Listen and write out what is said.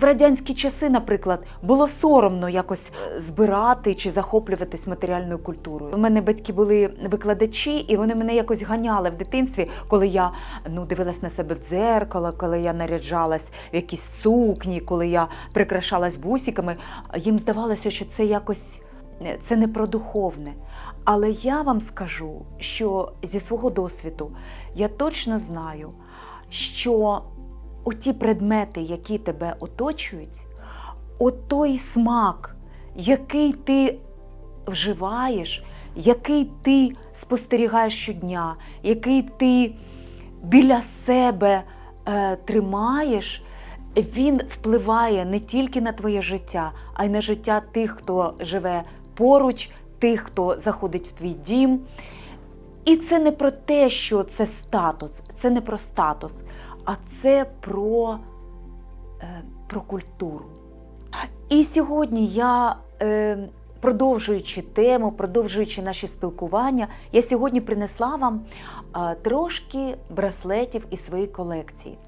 В радянські часи, наприклад, було соромно якось е, збирати чи захоплюватись матеріальною культурою. У мене батьки були викладачі, і вони мене якось ганяли в дитинстві, коли я ну дивилась на себе в дзеркало, коли я наряджалась в якісь сукні, коли я прикрашалась бусиками. Їм здавалося, що це якось е, це не про духовне. Але я вам скажу, що зі свого досвіду я точно знаю, що оті предмети, які тебе оточують, от той смак, який ти вживаєш, який ти спостерігаєш щодня, який ти біля себе е, тримаєш, він впливає не тільки на твоє життя, а й на життя тих, хто живе поруч, тих, хто заходить в твій дім. І це не про те, що це статус, це не про статус, а це про, е, про культуру. І сьогодні я, е, продовжуючи тему, продовжуючи наші спілкування, я сьогодні принесла вам е, трошки браслетів із своєї колекції.